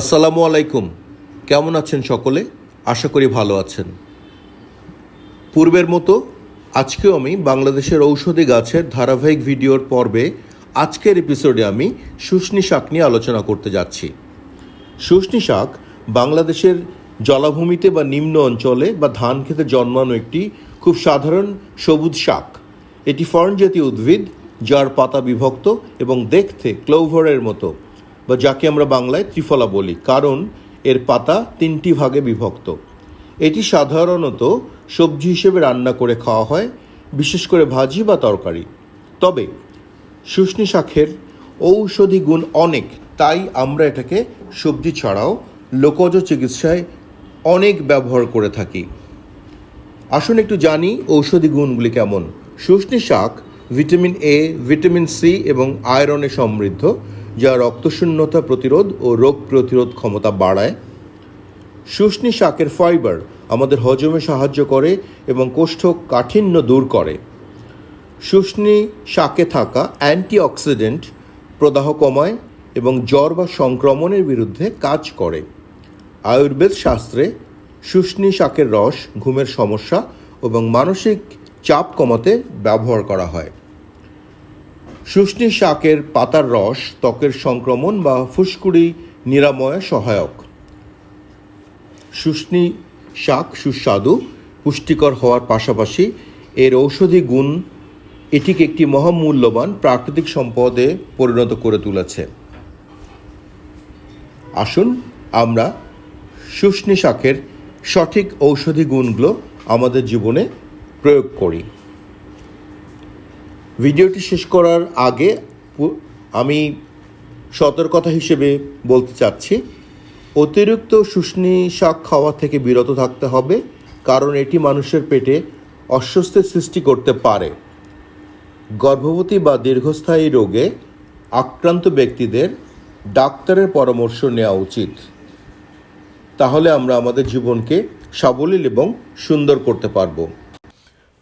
আসসালামু আলাইকুম। কেমন আছেন সকলে? আশা করি ভালো আছেন। পূর্বের মতো আজকেও আমি বাংলাদেশের ঔষধি গাছের ধারাবাহিক ভিডিওর পর্বে আজকের এপিসোডে আমি শুষ্নি শাক নিয়ে আলোচনা করতে যাচ্ছি। শুষ্নি শাক বাংলাদেশের জলাভূমিতে বা নিম্ন অঞ্চলে বা ধান খেতে জন্মানো একটি খুব সাধারণ সবুজ শাক। এটি ফর্ন জাতীয় উদ্ভিদ, যার পাতা বিভক্ত এবং দেখতে ক্লোভারের মতো। বা যাকে আমরা বাংলায় ত্রিফলা বলি, কারণ এর পাতা তিনটি ভাগে বিভক্ত। এটি সাধারণত সবজি হিসেবে রান্না করে খাওয়া হয়, বিশেষ করে ভাজি বা তরকারি। তবে শুষ্নি শাকের ঔষধি গুণ অনেক, তাই আমরা এটাকে সবজি ছাড়াও লোকজ চিকিৎসায় অনেক ব্যবহার করে থাকি। আসুন একটু জানি ঔষধি গুণগুলি কেমন। শুষ্নি শাক ভিটামিন এ ভিটামিন সি এবং আয়রনে সমৃদ্ধ। যা রক্তশূন্যতা প্রতিরোধ ও রোগ প্রতিরোধ ক্ষমতা বাড়ায়। শুষ্নি শাকের ফাইবার আমাদের হজমে সাহায্য করে এবং কোষ্ঠকাঠিন্য দূর করে। শুষ্নি শাকে থাকা অ্যান্টিঅক্সিডেন্ট প্রদাহ কমায় এবং জ্বর বা সংক্রমণের বিরুদ্ধে কাজ করে। আয়ুর্বেদ শাস্ত্রে শুষ্নি শাকের রস, ঘুমের সমস্যা এবং মানসিক চাপ কমাতে ব্যবহার করা হয়। শুষ্নি শাকের পাতার রস, ত্বকের সংক্রমণ বা ফুসকুড়ি নিরাময়ে সহায়ক। শুষ্নি শাক সুস্বাদু, পুষ্টিকর হওয়ার পাশাপাশি এর ঔষধি গুণ এটিকে একটি মহামূল্যবান প্রাকৃতিক সম্পদে পরিণত করে তুলেছে। আসুন আমরা শুষ্নি শাকের সঠিক ঔষধি গুণগুলো আমাদের জীবনে প্রয়োগ করি। ভিডিওটি শেষ করার আগে আমি সতর্কতা হিসেবে বলতে চাচ্ছি, অতিরিক্ত শুষ্নি শাক খাওয়া থেকে বিরত থাকতে হবে, কারণ এটি মানুষের পেটে অস্বস্তির সৃষ্টি করতে পারে। গর্ভবতী বা দীর্ঘস্থায়ী রোগে আক্রান্ত ব্যক্তিদের ডাক্তারের পরামর্শ নেওয়া উচিত। তাহলে আমরা আমাদের জীবনকে সাবলীল এবং সুন্দর করতে পারব।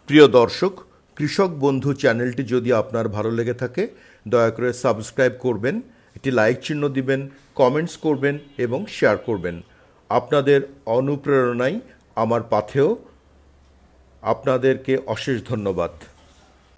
প্রিয় দর্শক কৃষক বন্ধু চ্যানেলটি যদি আপনার ভালো লেগে থাকে, দয়া করে সাবস্ক্রাইব করবেন, একটি লাইক চিহ্ন দিবেন, কমেন্টস করবেন এবং শেয়ার করবেন। আপনাদের অনুপ্রেরণাই আমার পাথেও আপনাদেরকে অশেষ ধন্যবাদ।